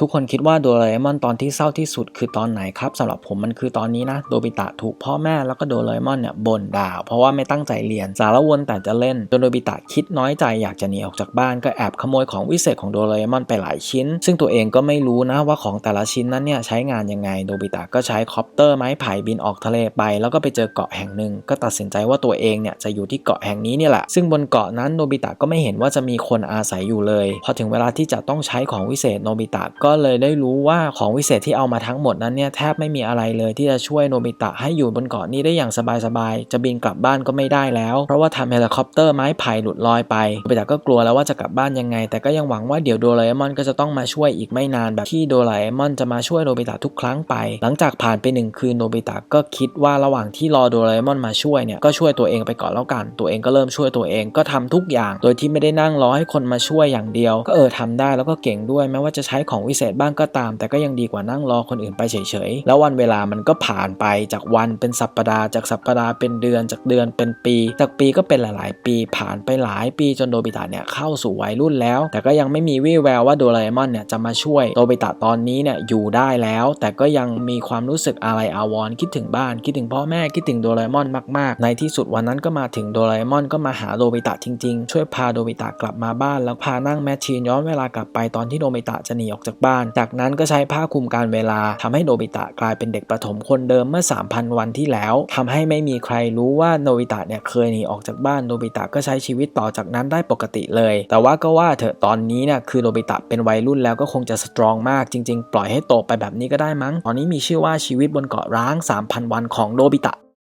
ทุกคนคิดว่าโดราเอมอนตอนที่เศร้าที่สุดคือตอนไหนครับสำหรับผมมันคือตอนนี้นะโดบิตะถูกพ่อแม่แล้วก็โดราเอมอนเนี่ยบ่นด่าเพราะว่าไม่ตั้งใจเรียนสารวนแต่จะเล่นจนโดบิตะคิดน้อยใจอยากจะหนีออกจากบ้านก็แอบขโมยของวิเศษของโดราเอมอนไปหลายชิ้น ซึ่งตัวเองก็ไม่รู้นะว่าของแต่ละชิ้นนั้นเนี่ยใช้งานยังไงโดบิตะก็ใช้คอปเตอร์ไม้ไผ่บินออกทะเลไป แล้วก็ไปเจอเกาะแห่งหนึ่ง ก็ตัดสินใจว่าตัวเองเนี่ยจะอยู่ที่เกาะแห่งนี้เนี่ยแหละซึ่งบนเกาะนั้นโนบิตะก็ไม่เห็นว่าจะมีคนอาศัยอยู่เลย พอถึงเวลาที่จะต้องใช้ของวิเศษโนบิตะก็็เลยได้รู้ว่าของวิเศษที่เอามาทั้งหมดนั้นเนี่ยแทบไม่มีอะไรเลยที่จะช่วยโนบิตะให้อยู่บนเกาะนี้ได้อย่างสบายๆ จะบินกลับบ้านก็ไม่ได้แล้ว เพราะว่าทำเฮลิคอปเตอร์ไม้ไผ่หลุดลอยไปโนบิตะก็กลัวแล้วว่าจะกลับบ้านยังไง แต่ก็ยังหวังว่าเดี๋ยวโดราเอมอนก็จะต้องมาช่วยอีกไม่นานแบบที่โดราเอมอนจะมาช่วยโนบิตะทุกครั้งไป หลังจากผ่านไปหนึ่งคืนโนบิตะก็คิดว่าระหว่างที่รอโดราเอมอนมาช่วยเนี่ยก็ช่วยตัวเองไปก่อนแล้วกัน ตัวเองก็เริ่มช่วยตัวเองก็ทำทุกอย่าง โดยที่ไม่ได้นั่งรอให้คนมาช่วยอย่างเดียว ก็เออทำได้แล้วก็เก่งด้วยแม้ว่าจะใช้ของวิเศษบ้างก็ตาม แต่ก็ยังดีกว่านั่งรอคนอื่นไปเฉยๆ แล้ววันเวลามันก็ผ่านไปจากวันเป็นสัปดาห์จากสัปดาห์เป็นเดือนจากเดือนเป็นปี จากปีก็เป็นหลาย ๆ ปีผ่านไปหลายปีจนโดบิตะเนี่ยเข้าสู่วัยรุ่นแล้ว แต่ก็ยังไม่มีวี่แววว่าโดราเอมอนเนี่ยจะมาช่วยโดบิตะตอนนี้เนี่ยอยู่ได้แล้ว แต่ก็ยังมีความรู้สึกอะไรอาวรณ์คิดถึงบ้านคิดถึงพ่อแม่คิดถึงโดราเอมอนมาก ๆ ในที่สุดวันนั้นก็มาถึงโดราเอมอนก็มาหาโดบิตะจริง ๆ ช่วยพาโดบิตะกลับมาบ้านแล้วพานั่งแมชชีนย้อนเวลากลับไปตอนที่โดบิตะจะหนีออกจากบ้านจากนั้นก็ใช้ผ้าคลุมการเวลาทำให้โดบิตะกลายเป็นเด็กประถมคนเดิมเมื่อ 3,000 วันที่แล้วทำให้ไม่มีใครรู้ว่าโนบิตะเนี่ยเคยหนีออกจากบ้านโนบิตะก็ใช้ชีวิตต่อจากนั้นได้ปกติเลย แต่ว่าก็ว่าเถอะตอนนี้เนี่ยคือโนบิตะเป็นวัยรุ่นแล้วก็คงจะสตรองมากจริง ๆ ปล่อยให้โตไปแบบนี้ก็ได้มั้ง ตอนนี้มีชื่อว่าชีวิตบนเกาะร้าง 3,000 วันของโนบิตะ